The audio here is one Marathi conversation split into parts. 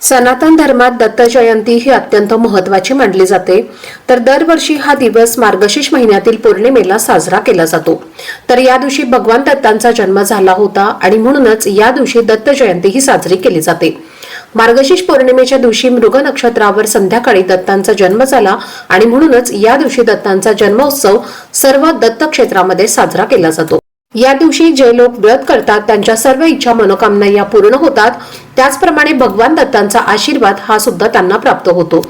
सनातन धर्मात दत्त जयंती ही अत्यंत महत्वाची मानली जाते. तर दरवर्षी हा दिवस मार्गशीर्ष महिन्यातील पौर्णिमेला साजरा केला जातो. तर या दिवशी भगवान दत्तांचा जन्म झाला होता आणि म्हणूनच या दिवशी दत्त जयंती ही साजरी केली जाते. मार्गशीर्ष पौर्णिमेच्या दिवशी मृग नक्षत्रावर संध्याकाळी दत्तांचा जन्म झाला आणि म्हणूनच या दिवशी दत्तांचा जन्मोत्सव सर्व दत्त क्षेत्रामध्ये साजरा केला जातो. या दिवशी जे लोक व्रत करतात त्यांच्या सर्व इच्छा मनोकामना या पूर्ण होतात. त्याचप्रमाणे भगवान दत्तांचा आशीर्वाद हा सुद्धा त्यांना प्राप्त होतो.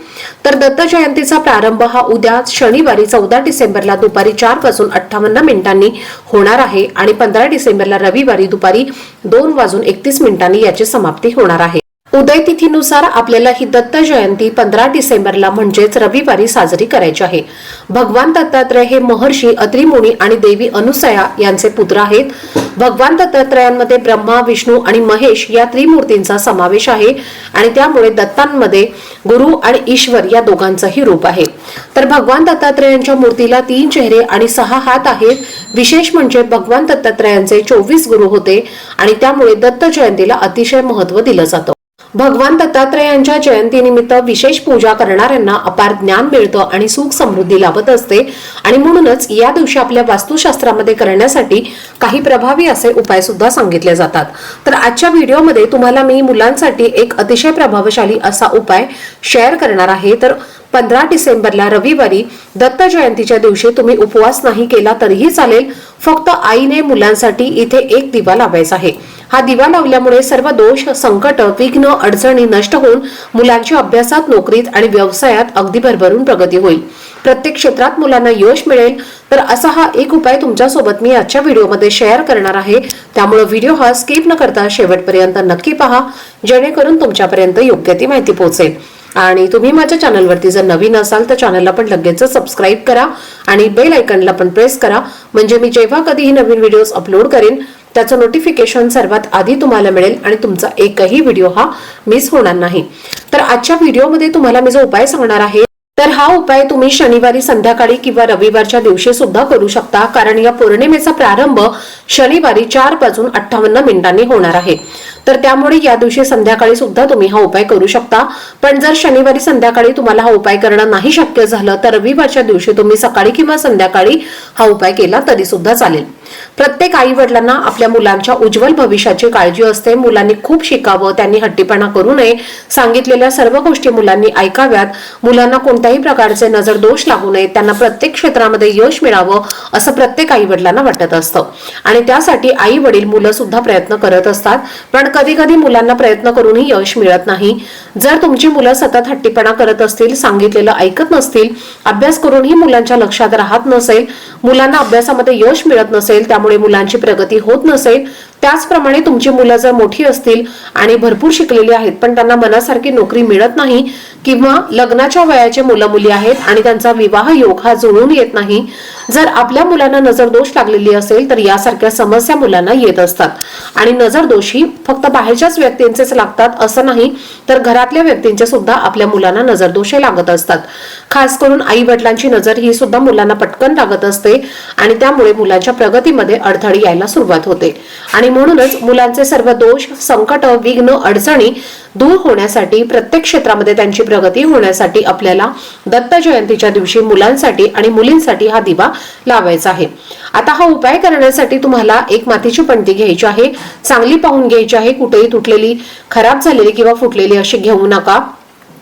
तर दत्त जयंतीचा प्रारंभ हा उद्या शनिवारी चौदा डिसेंबरला दुपारी चार वाजून अठ्ठावन्न मिनिटांनी होणार आहे आणि पंधरा डिसेंबरला रविवारी दुपारी दोन वाजून एकतीस मिनिटांनी याची समाप्ती होणार आहे. उदय तिथीनुसार आपल्याला ही दत्त जयंती पंधरा डिसेंबरला म्हणजेच रविवारी साजरी करायची आहे. भगवान दत्तात्रय हे महर्षी अत्रिमुनी आणि देवी अनुसया यांचे पुत्र आहेत. भगवान दत्तात्रयांमध्ये ब्रह्मा विष्णू आणि महेश या त्रिमूर्तींचा समावेश आहे आणि त्यामुळे दत्तांमध्ये गुरु आणि ईश्वर या दोघांचंही रूप आहे. तर भगवान दत्तात्रयांच्या मूर्तीला तीन चेहरे आणि सहा हात आहेत. विशेष म्हणजे भगवान दत्तात्रयांचे चोवीस गुरु होते आणि त्यामुळे दत्त जयंतीला अतिशय महत्त्व दिलं जातं. भगवान दत्तात्रयांच्या जयंतीनिमित्त विशेष पूजा करणाऱ्यांना अपार ज्ञान मिळतं आणि सुख समृद्धी लाभत असते. आणि म्हणूनच या दिवशी आपल्या वास्तुशास्त्रामध्ये करण्यासाठी काही प्रभावी असे उपाय सुद्धा सांगितले जातात. तर आजच्या व्हिडिओमध्ये तुम्हाला मी मुलांसाठी एक अतिशय प्रभावशाली असा उपाय शेअर करणार आहे. तर पंधरा डिसेंबरला रविवारी दत्त जयंतीच्या दिवशी तुम्ही उपवास नाही केला तरीही चालेल. फक्त आईने मुलांसाठी इथे एक दिवा लावायचा आहे. हा दिवा लावल्यामुळे सर्व दोष संकट विघ्न अडचणी नष्ट होऊन मुलांच्या अभ्यासात नोकरीत आणि व्यवसायात अगदी भरभरून प्रगती होईल. प्रत्येक क्षेत्रात मुलांना यश मिळेल. तर असा हा एक उपाय तुमच्यासोबत मी आजच्या व्हिडिओमध्ये शेअर करणार आहे. त्यामुळे व्हिडिओ हा स्किप न करता शेवटपर्यंत नक्की पहा. जेणेकरून तुमच्यापर्यंत योग्य ती माहिती पोहोचेल. आणि तुम्ही माझ्या चॅनलवरती जर नवीन असाल तर चॅनलला पण लगेच सबस्क्राईब करा आणि बेल आयकनला पण प्रेस करा. म्हणजे मी जेव्हा कधीही नवीन व्हिडिओज अपलोड करेन त्याचं नोटिफिकेशन सर्वात आधी तुम्हाला मिळेल आणि तुमचा एकही व्हिडिओ हा मिस होणार नाही. तर आजच्या व्हिडिओमध्ये तुम्हाला मी जो उपाय सांगणार आहे तर हा उपाय तुम्ही शनिवारी संध्याकाळी किंवा रविवारच्या दिवशी सुद्धा करू शकता कारण या पौर्णिमेचा प्रारंभ शनिवारी चार वाजून अठ्ठावन्न मिनिटांनी होणार आहे. तर त्यामुळे या दिवशी संध्याकाळी सुद्धा तुम्ही हा उपाय करू शकता. पण जर शनिवारी संध्याकाळी तुम्हाला हा उपाय करणं नाही शक्य झालं तर रविवारच्या दिवशी तुम्ही सकाळी किंवा संध्याकाळी हा उपाय केला तरी सुद्धा चालेल. प्रत्येक आई वडिलांना आपल्या मुलांच्या उज्ज्वल भविष्याची काळजी असते. मुलांनी खूप शिकावं त्यांनी हट्टीपणा करू नये. सांगितलेल्या सर्व गोष्टी मुलांनी ऐकाव्यात. मुलांना कोणत्याही प्रकारचे नजर दोष लागू नये. त्यांना प्रत्येक क्षेत्रामध्ये यश मिळावं असं प्रत्येक आई वडिलांना वाटत असतं. आणि त्यासाठी आई वडील मुलं सुद्धा प्रयत्न करत असतात. पण कधी कधी मुलांना प्रयत्न करूनही यश मिळत नाही. जर तुमची मुलं सतत हट्टीपणा करत असतील सांगितलेलं ऐकत नसतील अभ्यास करूनही मुलांच्या लक्षात राहत नसेल मुलांना अभ्यासामध्ये यश मिळत नसेल त्यामुळे मुलांची प्रगती होत नसेल त्याचप्रमाणे तुमची मुलं जर मोठी असतील आणि भरपूर शिकलेली आहेत पण त्यांना मनासारखी नोकरी मिळत नाही किंवा लग्नाच्या वयाचे मुलं मुली आहेत आणि त्यांचा विवाह योग हा जुळून येत नाही जर आपल्या मुलांना नजर दोष लागलेली असेल तर यासारख्या समस्या मुलांना येत असतात. आणि नजर दोषी फक्त बाहेरच्याच व्यक्तींचेच लागतात असं नाही तर घरातल्या व्यक्तींचे सुद्धा आपल्या मुलांना नजर दोषे लागत असतात. खास करून आई वडिलांची नजर ही सुद्धा मुलांना पटकन लागत असते आणि त्यामुळे मुलांच्या प्रगतीमध्ये अडथळे यायला सुरुवात होते. आणि म्हणूनच मुलांचे सर्व दोष संकट विघ्न अडचणी दूर होण्यासाठी प्रत्येक क्षेत्रामध्ये त्यांची प्रगती होण्यासाठी आपल्याला दत्त जयंतीच्या दिवशी मुलांसाठी आणि मुलींसाठी हा दिवा लावायचा आहे. आता हा उपाय करण्यासाठी तुम्हाला एक मातीची पणती घ्यायची आहे. चांगली पाहून घ्यायची आहे. कुठेही तुटलेली खराब झालेली किंवा फुटलेली अशी घेऊ नका.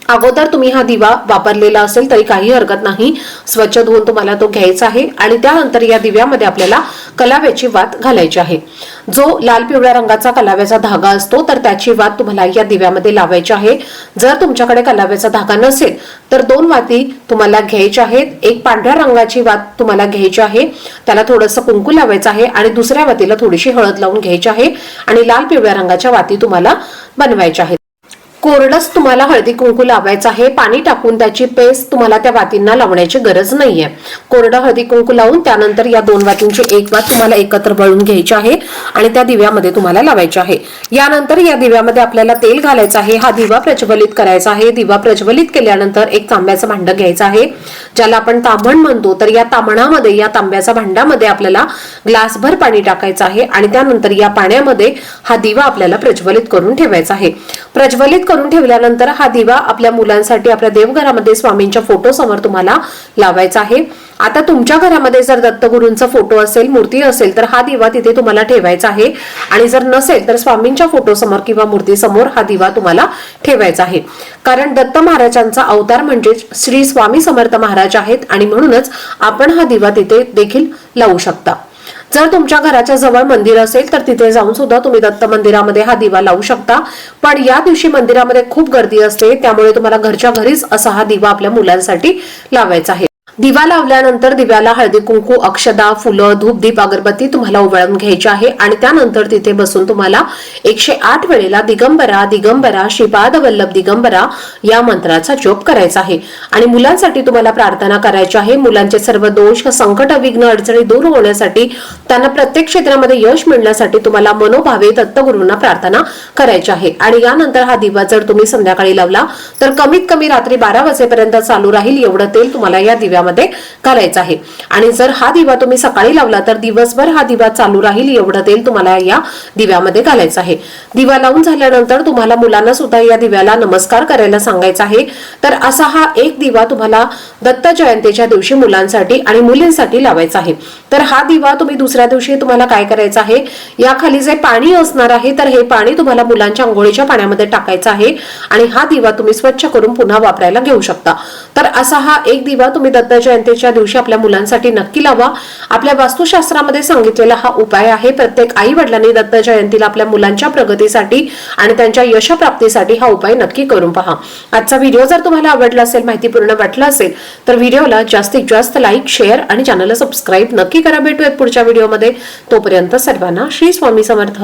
अगोदर तुम्ही हा दिवा वापरलेला असेल तरी काही हरकत नाही. स्वच्छ धुवून तुम्हाला तो घ्यायचा आहे आणि त्यानंतर या दिव्यामध्ये आपल्याला कलाव्याची वात घालायची आहे. जो लाल पिवळ्या रंगाचा कलाव्याचा धागा असतो तर त्याची वात तुम्हाला या दिव्यामध्ये लावायची आहे. जर तुमच्याकडे कलाव्याचा धागा नसेल तर दोन वाती तुम्हाला घ्यायच्या आहेत. एक पांढऱ्या रंगाची वात तुम्हाला घ्यायची आहे त्याला थोडंसं कुंकू लावायचं आहे आणि दुसऱ्या वातीला थोडीशी हळद लावून घ्यायची आहे आणि लाल पिवळ्या रंगाच्या वाती तुम्हाला बनवायच्या आहेत. कोरडच तुम्हाला हळदी कुंकू लावायचं आहे पाणी टाकून त्याची पेस्ट तुम्हाला त्या वातींना लावण्याची गरज नाहीये. कोरडं हळदी कुंकू लावून त्यानंतर या दोन वातींची एक वात तुम्हाला एकत्र वळून घ्यायची आहे आणि त्या दिव्यामध्ये तुम्हाला लावायची आहे. यानंतर या दिव्यामध्ये आपल्याला तेल घालायचं आहे हा दिवा प्रज्वलित करायचा आहे. दिवा प्रज्वलित केल्यानंतर एक तांब्याचं भांड घ्यायचं आहे ज्याला आपण तांबण म्हणतो. तर या तांबणामध्ये या तांब्याच्या भांड्यामध्ये आपल्याला ग्लासभर पाणी टाकायचं आहे आणि त्यानंतर या पाण्यामध्ये हा दिवा आपल्याला प्रज्वलित करून ठेवायचा आहे. प्रज्वलित करून ठेवल्यानंतर हा दिवा आपल्या मुलांसाठी आपल्या देवघरामध्ये स्वामींच्या फोटो समोर तुम्हाला लावायचा आहे. आता तुमच्या घरामध्ये जर दत्तगुरूंचा फोटो असेल मूर्ती असेल तर हा दिवा तिथे तुम्हाला ठेवायचा आहे. आणि जर नसेल तर स्वामींच्या फोटो समोर किंवा मूर्ती समोर हा दिवा तुम्हाला ठेवायचा आहे. कारण दत्त महाराजांचा अवतार म्हणजे श्री स्वामी समर्थ महाराज आहेत आणि म्हणूनच आपण हा दिवा तिथे देखील लावू शकता. जर तुमच्या घराच्या जवळ मंदिर असेल तर तिथे जाऊन सुद्धा तुम्ही दत्त मंदिरामध्ये हा दिवा लावू शकता. पण या दिवशी मंदिरामध्ये खूप गर्दी असते त्यामुळे तुम्हाला घरच्या घरीच असा हा दिवा आपल्या मुलांसाठी लावायचा आहे. दिवा लावल्यानंतर दिव्याला हळदी कुंकू अक्षदा फुलं धूप दीप अगरबत्ती तुम्हाला उवळून घ्यायची आहे. आणि त्यानंतर तिथे बसून तुम्हाला एकशे आठ वेळेला दिगंबरा दिगंबरा श्रीपाद वल्लभ दिगंबरा या मंत्राचा जप करायचा आहे. आणि मुलांसाठी तुम्हाला प्रार्थना करायची आहे. मुलांचे सर्व दोष संकट विघ्न अडचणी दूर होण्यासाठी त्यांना प्रत्येक क्षेत्रामध्ये यश मिळण्यासाठी तुम्हाला मनोभावे दत्तगुरूंना प्रार्थना करायची आहे. आणि यानंतर हा दिवा जर तुम्ही संध्याकाळी लावला तर कमीत कमी रात्री बारा वाजेपर्यंत चालू राहील. एवढं तेल तुम्हाला या दिव्या दिव्यामध्ये घालायचं आहे. आणि जर हा दिवा तुम्ही सकाळी लावला तर दिवसभर हा दिवा चालू राहील एवढं तेल तुम्हाला या दिव्यामध्ये घालायचं आहे. दिवा लावून झाल्यानंतर तुम्हाला मुलांना सुद्धा या दिव्याला नमस्कार करायला सांगायचा आहे. तर असा हा एक दिवा तुम्हाला दत्त जयंतीच्या दिवशी मुलांसाठी आणि मुलींसाठी लावायचा आहे. तर हा दिवा तुम्ही दुसऱ्या दिवशी तुम्हाला काय करायचं आहे? या खाली जे पाणी असणार आहे तर हे पाणी तुम्हाला मुलांच्या आंघोळीच्या पाण्यामध्ये टाकायचं आहे. आणि हा दिवा तुम्ही स्वच्छ करून पुन्हा वापरायला घेऊ शकता. तर असा हा एक दिवा तुम्ही दत्त जयंतीच्या दिवशी आपल्या मुलांसाठी नक्की लावा. आपल्या वास्तुशास्त्रामध्ये सांगितलेला हा उपाय आहे प्रत्येक आई वडिलांनी दत्त जयंतीला आपल्या मुलांच्या प्रगतीसाठी आणि त्यांच्या यशप्राप्तीसाठी हा उपाय नक्की करून पहा. आजचा व्हिडिओ जर तुम्हाला आवडला असेल माहितीपूर्ण वाटला असेल तर व्हिडिओला जास्तीत जास्त लाईक शेअर आणि चॅनलला सबस्क्राईब नक्की करा. भेटूयात पुढच्या व्हिडिओमध्ये. तोपर्यंत सर्वांना श्री स्वामी समर्थ.